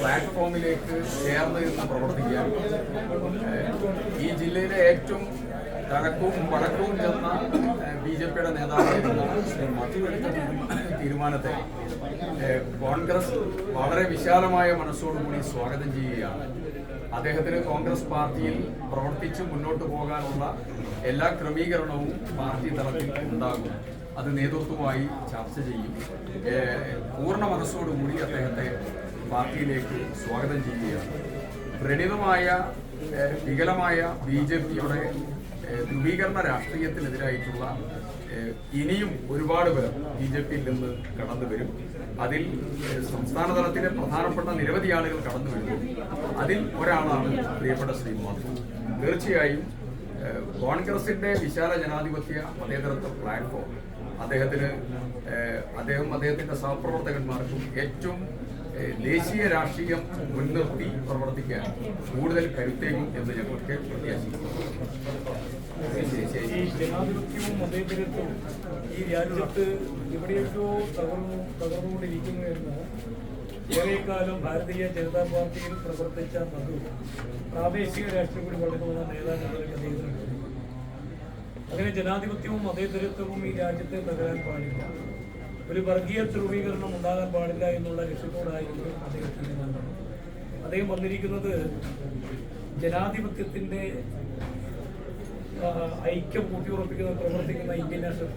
പ്ലാറ്റ്ഫോമിലേക്ക് ചേർന്ന് നിന്ന് പ്രവർത്തിക്കാൻ ഈ ജില്ലയിലെ ഏറ്റവും തഴക്കവും വടക്കവും ചെന്ന ബി ജെ പിയുടെ നേതാവായിരുന്ന ശ്രീ മധു എടുത്ത തീരുമാനത്തെ കോൺഗ്രസ് വളരെ വിശാലമായ മനസ്സോടുകൂടി സ്വാഗതം ചെയ്യുകയാണ്. അദ്ദേഹത്തിന് കോൺഗ്രസ് പാർട്ടിയിൽ പ്രവർത്തിച്ച് മുന്നോട്ട് പോകാനുള്ള എല്ലാ ക്രമീകരണവും പാർട്ടി തലത്തിൽ ഉണ്ടാകും. അത് നേതൃത്വമായി ചർച്ച ചെയ്യും. പൂർണ മനസ്സോടുകൂടി അദ്ദേഹത്തെ പാർട്ടിയിലേക്ക് സ്വാഗതം ചെയ്യുകയാണ്. പ്രണിതമായ വികലമായ ബി ജെ പിയുടെ ധ്രുവീകരണ രാഷ്ട്രീയത്തിനെതിരായിട്ടുള്ള ഇനിയും ഒരുപാട് പേർ ബി ജെ പിയിൽ നിന്ന് കടന്നു വരും. അതിൽ സംസ്ഥാന തലത്തിലെ പ്രധാനപ്പെട്ട നിരവധി ആളുകൾ കടന്നു വരുന്നു. അതിൽ ഒരാളാണ് പ്രിയപ്പെട്ട ശ്രീ മാധു. തീർച്ചയായും കോൺഗ്രസിന്റെ വിശാല ജനാധിപത്യ മതേതരത്വ പ്ലാറ്റ്ഫോം അദ്ദേഹത്തിന് അദ്ദേഹം അദ്ദേഹത്തിന്റെ സഹപ്രവർത്തകന്മാർക്കും ഏറ്റവും ദേശീയ രാഷ്ട്രീയം മുൻനിർത്തി പ്രവർത്തിക്കാൻ കൂടുതൽ കരുത്തേകും എന്ന് ഞങ്ങൾക്ക് പ്രത്യാശിക്കുന്നു. ഈ രാജ്യത്ത് എവിടെയൊക്കെയോ തകർന്നു തകർന്നുകൊണ്ടിരിക്കുകയെന്ന് ഏറെക്കാലം ഭാരതീയ ജനതാ പാർട്ടിയിൽ പ്രവർത്തിച്ച മധു പ്രാദേശിക രാഷ്ട്രീയ കൂടി വളർന്നു വന്ന നേതാക്കളിലേക്ക് അദ്ദേഹത്തിന് തോന്നി. അങ്ങനെ ജനാധിപത്യവും മതേതരത്വവും ഈ രാജ്യത്തെ തകരാൻ പാടില്ല ഒരു വർഗീയ ധ്രുവീകരണം ഉണ്ടാകാൻ പാടില്ല എന്നുള്ള ലക്ഷ്യത്തോടായിരുന്നു അദ്ദേഹം തീരുമാനം അദ്ദേഹം വന്നിരിക്കുന്നത് ജനാധിപത്യത്തിന്റെ ഐക്യം കൂട്ടിയുറപ്പിക്കുന്ന പ്രവർത്തിക്കുന്ന ഇന്ത്യൻ നാഷണൽ